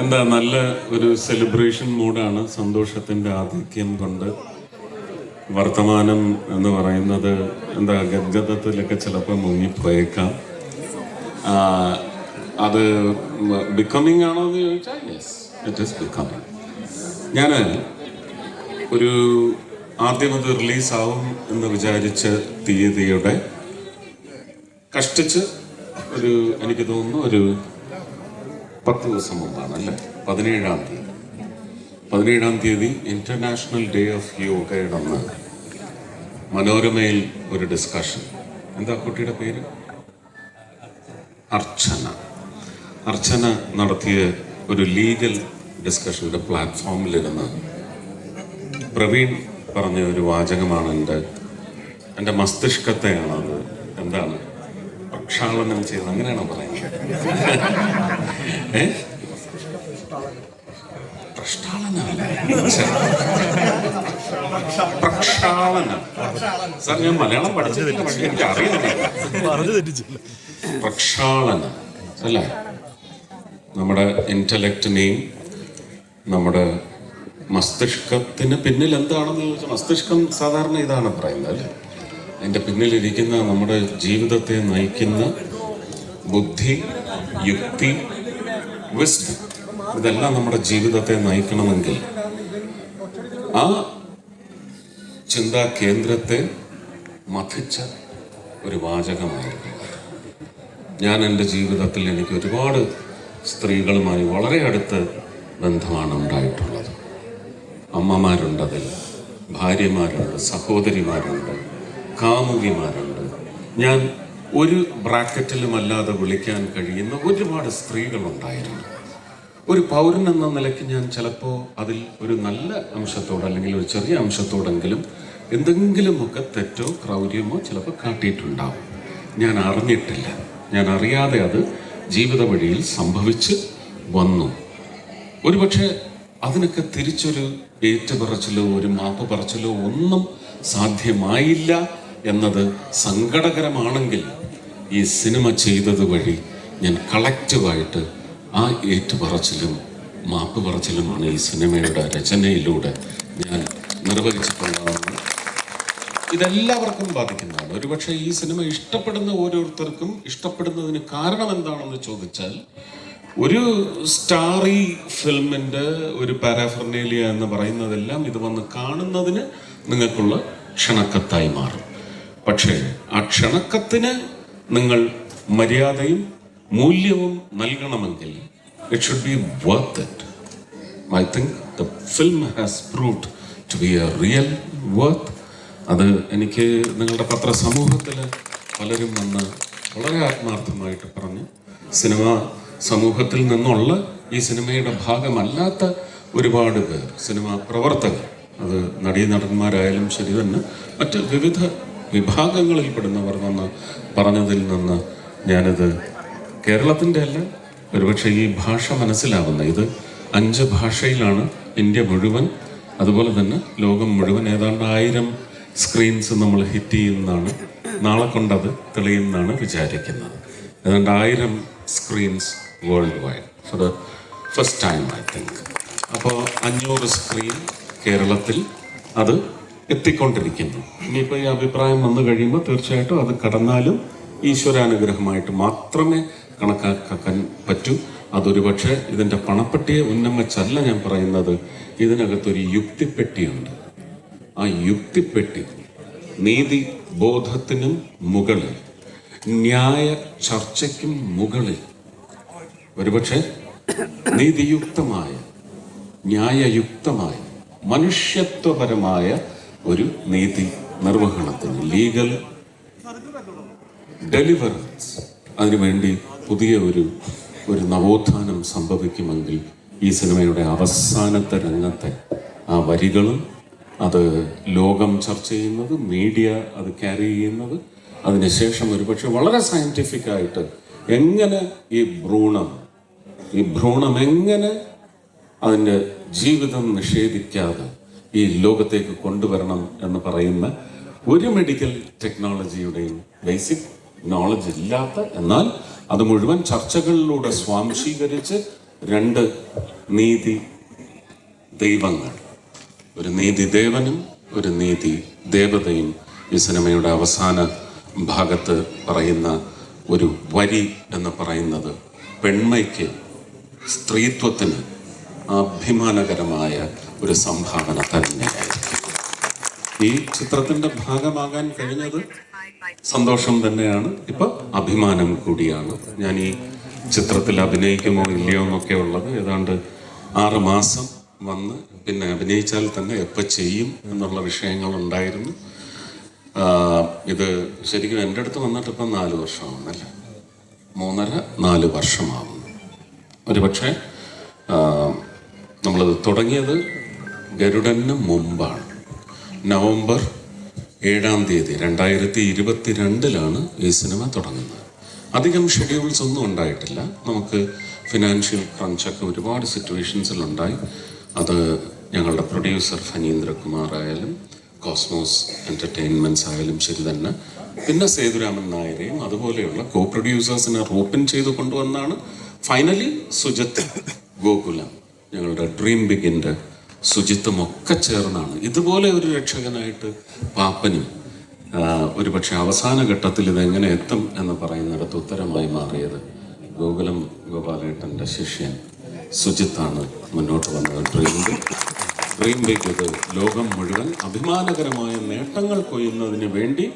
എന്താ നല്ല ഒരു സെലിബ്രേഷൻ മൂഡാണ് സന്തോഷത്തിന്റെ ആധിക്യം കൊണ്ട്. വർത്തമാനം എന്ന് പറയുന്നത് എന്താ ഗദ്ഗതത്തിലൊക്കെ ചിലപ്പോൾ മുങ്ങിപ്പോയേക്കാം. അത് ബിക്കമിങ് ആണോ എന്ന് ചോദിച്ചാൽ യെസ് ഇറ്റ് ഈസ് ബിക്കമിങ് ഞാൻ ഒരു ആദ്യം അത് റിലീസാവും എന്ന് വിചാരിച്ച തീയതിയുടെ കഷ്ടിച്ച് ഒരു എനിക്ക് തോന്നുന്നു ഒരു പത്ത് ദിവസം മുമ്പാണ് അല്ലേ? പതിനേഴാം തീയതി. പതിനേഴാം തീയതി ഇന്റർനാഷണൽ ഡേ ഓഫ് യോഗയുടെ മനോരമയിൽ ഒരു ഡിസ്കഷൻ എന്താ കുട്ടിയുടെ പേര്? അർച്ചന. അർച്ചന നടത്തിയ ഒരു ലീഗൽ ഡിസ്കഷന്റെ പ്ലാറ്റ്ഫോമിലിരുന്ന് പ്രവീൺ പറഞ്ഞ ഒരു വാചകമാണ് എന്റെ എന്റെ മസ്തിഷ്കത്തെയാണത്. എന്താണ്? പ്രക്ഷാളനം ചെയ്തത് അങ്ങനെയാണോ പറയുന്നത്? ഏ. പ്രക്ഷാളനം സാർ ഞാൻ മലയാളം പഠിച്ചതില്ല പക്ഷെ എനിക്ക് അറിയുന്നില്ല പ്രക്ഷാളനം അല്ലേ? നമ്മുടെ ഇന്റലക്റ്റിനെയും നമ്മുടെ മസ്തിഷ്കത്തിന് പിന്നിൽ എന്താണെന്ന് ചോദിച്ചാൽ മസ്തിഷ്കം സാധാരണ ഇതാണ് പറയുന്നത് അല്ലേ? അതിന്റെ പിന്നിലിരിക്കുന്ന നമ്മുടെ ജീവിതത്തെ നയിക്കുന്ന ബുദ്ധി യുക്തി വിസ്ഡം ഇതെല്ലാം നമ്മുടെ ജീവിതത്തെ നയിക്കണമെങ്കിൽ ആ ചിന്താ കേന്ദ്രത്തെ മഥിച്ച ഒരു വാചകമായിരുന്നു ഞാൻ എന്റെ ജീവിതത്തിൽ എനിക്ക് ഒരുപാട് സ്ത്രീകളുമായി വളരെ അടുത്ത് ബന്ധമാണ് ഉണ്ടായിട്ടുള്ളത്. അമ്മമാരുണ്ടതിൽ ഭാര്യമാരുണ്ട് സഹോദരിമാരുണ്ട്. കാമുകിമാരുണ്ട്. ഞാൻ ഒരു ബ്രാക്കറ്റിലുമല്ലാതെ വിളിക്കാൻ കഴിയുന്ന ഒരുപാട് സ്ത്രീകളുണ്ടായിരുന്നു. ഒരു പൗരൻ എന്ന നിലയ്ക്ക് ഞാൻ ചിലപ്പോൾ അതിൽ ഒരു നല്ല അംശത്തോട് അല്ലെങ്കിൽ ഒരു ചെറിയ അംശത്തോടെങ്കിലും എന്തെങ്കിലുമൊക്കെ തെറ്റോ ക്രൗര്യമോ ചിലപ്പോൾ കാട്ടിയിട്ടുണ്ടാവും. ഞാൻ അറിഞ്ഞിട്ടില്ല. ഞാൻ അറിയാതെ അത് ജീവിത വഴിയിൽ സംഭവിച്ച് വന്നു. ഒരുപക്ഷെ അതിനൊക്കെ തിരിച്ചൊരു ഏറ്റുപറച്ചിലോ ഒരു മാപ്പ് പറച്ചിലോ ഒന്നും സാധ്യമായില്ല. എന്നത് സങ്കടകരമാണെങ്കിൽ ഈ സിനിമ ചെയ്തത് വഴി ഞാൻ കളക്റ്റീവായിട്ട് ആ ഏറ്റുപറച്ചിലും മാപ്പ് പറച്ചിലുമാണ് ഈ സിനിമയുടെ രചനയിലൂടെ ഞാൻ നിർവഹിച്ചിട്ടുള്ളതാണ് ഇതെല്ലാവർക്കും ബാധിക്കുന്നതാണ്. ഒരുപക്ഷെ ഈ സിനിമ ഇഷ്ടപ്പെടുന്ന ഓരോരുത്തർക്കും ഇഷ്ടപ്പെടുന്നതിന് കാരണം എന്താണെന്ന് ചോദിച്ചാൽ ഒരു സ്റ്റാറി ഫിലിമിന്റെ ഒരു പാരാഫർണേലിയ എന്ന് പറയുന്നതെല്ലാം ഇത് വന്ന് കാണുന്നതിന് നിങ്ങൾക്കുള്ള ക്ഷണക്കത്തായി മാറും. പക്ഷേ ആ ക്ഷണക്കത്തിന് നിങ്ങൾ മര്യാദയും മൂല്യവും നൽകണമെങ്കിൽ it should be worth it I think the film has proved to be a real worth അത് എനിക്ക് നിങ്ങളുടെ പത്രസമൂഹത്തിൽ പലരും വന്ന് വളരെ ആത്മാർത്ഥമായിട്ട് പറഞ്ഞു. സിനിമ സമൂഹത്തിൽ നിന്നുള്ള ഈ സിനിമയുടെ ഭാഗമല്ലാത്ത ഒരുപാട് പേർ സിനിമാ പ്രവർത്തകർ അത് നടീ നടന്മാരായാലും ശരി തന്നെ മറ്റ് വിവിധ വിഭാഗങ്ങളിൽപ്പെടുന്നവർ എന്ന് പറഞ്ഞതിൽ നിന്ന് ഞാനിത് കേരളത്തിന്റെ അല്ല ഒരുപക്ഷെ ഈ ഭാഷ മനസ്സിലാവുന്ന ഇത് അഞ്ച് ഭാഷയിലാണ് ഇന്ത്യ മുഴുവൻ. അതുപോലെ തന്നെ ലോകം മുഴുവൻ ഏതാണ്ട് ആയിരം സ്ക്രീൻസ് നമ്മൾ ഹിറ്റ് ചെയ്യുന്നതാണ്. നാളെ കൊണ്ടത് തെളിയുമെന്നാണ് വിചാരിക്കുന്നത്. ഏതാണ്ട് ആയിരം screens worldwide for the first time I think അപ്പോൾ അഞ്ഞൂറ് സ്ക്രീൻ കേരളത്തിൽ അത് എത്തിക്കൊണ്ടിരിക്കുന്നു. ഇനിയിപ്പോൾ ഈ അഭിപ്രായം വന്നു കഴിയുമ്പോൾ തീർച്ചയായിട്ടും അത് കടന്നാലും ഈശ്വരാനുഗ്രഹമായിട്ട് മാത്രമേ കണക്കാക്കാൻ പറ്റൂ. അതൊരു പക്ഷേ ഇതിന്റെ പണപ്പെട്ടിയെ ഉന്നം ഞാൻ പറയുന്നത്. ഇതിനകത്തൊരു യുക്തിപ്പെട്ടിയുണ്ട്. ആ യുക്തിപ്പെട്ടി നീതി ബോധത്തിനും മുകളിൽ ന്യായ ചർച്ചയ്ക്കും മുകളിൽ. ഒരുപക്ഷെ നീതിയുക്തമായ ന്യായയുക്തമായ മനുഷ്യത്വപരമായ ഒരു നീതി നിർവഹണത്തിന് ലീഗൽ ഡെലിവറൻസ് അതിനുവേണ്ടി പുതിയ ഒരു ഒരു നവോത്ഥാനം സംഭവിക്കുമെങ്കിൽ ഈ സിനിമയുടെ അവസാനത്തെ രംഗത്തെ ആ വരികളും അത് ലോകം ചർച്ച ചെയ്യുന്നത് മീഡിയ അത് ക്യാരി ചെയ്യുന്നത് അതിനുശേഷം ഒരുപക്ഷെ വളരെ സയന്റിഫിക് ആയിട്ട് എങ്ങനെ ഈ ഭ്രൂണം ഈ ഭ്രൂണം എങ്ങനെ അതിന്റെ ജീവിതം നിഷേധിക്കാതെ ഈ ലോകത്തേക്ക് കൊണ്ടുവരണം എന്ന് പറയുന്ന ഒരു മെഡിക്കൽ ടെക്നോളജിയുടെയും ബേസിക് നോളജ് ഇല്ലാത്ത എന്നാൽ അത് മുഴുവൻ ചർച്ചകളിലൂടെ സ്വാംശീകരിച്ച് രണ്ട് നീതി ദൈവങ്ങൾ. ഒരു നീതി ദേവനും ഒരു നീതി ദേവതയും ഈ സിനിമയുടെ അവസാന ഭാഗത്ത് പറയുന്ന ഒരു വരി എന്ന് പറയുന്നത് പെൺമയ്ക്ക് സ്ത്രീത്വത്തിന് അഭിമാനകരമായ ഒരു സംഭാവന തന്നെയായിരിക്കും ഈ ചിത്രത്തിന്റെ ഭാഗമാകാൻ കഴിഞ്ഞത് സന്തോഷം തന്നെയാണ്. ഇപ്പൊ അഭിമാനം കൂടിയാണ്. ഞാൻ ഈ ചിത്രത്തിൽ അഭിനയിക്കുമോ ഇല്ലയോ എന്നൊക്കെ ഉള്ളത് ഏതാണ്ട് ആറ് മാസം വന്ന് പിന്നെ അഭിനയിച്ചാൽ തന്നെ എപ്പോൾ ചെയ്യും എന്നുള്ള വിഷയങ്ങൾ ഉണ്ടായിരുന്നു. ഇത് ശരിക്കും എന്റെ അടുത്ത് വന്നിട്ട് ഇപ്പം നാല് വർഷമാവുന്നല്ലേ മൂന്നര നാല് വർഷമാവുന്നു. ഒരുപക്ഷെ നമ്മളത് തുടങ്ങിയത് ഗരുഡന് മുമ്പാണ്. നവംബർ ഏഴാം തീയതി രണ്ടായിരത്തി ഇരുപത്തി രണ്ടിലാണ് ഈ സിനിമ തുടങ്ങുന്നത്. അധികം ഷെഡ്യൂൾസ് ഒന്നും ഉണ്ടായിട്ടില്ല. നമുക്ക് ഫിനാൻഷ്യൽ ക്രഞ്ചൊക്കെ ഒരുപാട് സിറ്റുവേഷൻസിലുണ്ടായി അത് ഞങ്ങളുടെ പ്രൊഡ്യൂസർ ഫനീന്ദ്രകുമാർ ആയാലും കോസ്മോസ് എന്റർടൈൻമെന്റ്സ് ആയാലും ശരി തന്നെ. പിന്നെ സേതുരാമൻ നായരെയും അതുപോലെയുള്ള കോ പ്രൊഡ്യൂസേഴ്സിനെ റോപ്പിൻ ചെയ്ത് കൊണ്ടുവന്നാണ്. ഫൈനലി സുജത്ത് ഗോകുലം. ഞങ്ങളുടെ ഡ്രീം ബിഗിന്റെ ശുചിത്വമൊക്കെ ചേർന്നാണ്. ഇതുപോലെ ഒരു രക്ഷകനായിട്ട് പാപ്പനും ഒരു ഒരുപക്ഷെ അവസാന ഘട്ടത്തിൽ ഇതെങ്ങനെ എത്തും എന്ന് പറയുന്നിടത്ത് ഉത്തരമായി മാറിയത് ഗോകുലം ഗോപാലേട്ടന്റെ ശിഷ്യൻ സുജിത്താണ് മുന്നോട്ട് വന്നത്. ഡ്രീം ബിഗ് ഡ്രീം ബിഗ് ഇത് ലോകം മുഴുവൻ അഭിമാനകരമായ നേട്ടങ്ങൾ കൊയ്യുന്നതിന് വേണ്ടി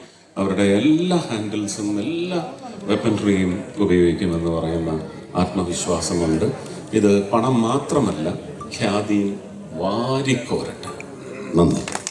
അവരുടെ എല്ലാ ഹാൻഡിൽസും എല്ലാ വെപ്പൻട്രിയും ഉപയോഗിക്കുമെന്ന് പറയുന്ന ആത്മവിശ്വാസമുണ്ട്. ഇത് പണം മാത്രമല്ല ഖ്യാതിയും വാരിക്കോരട്ടെ. നന്ദി.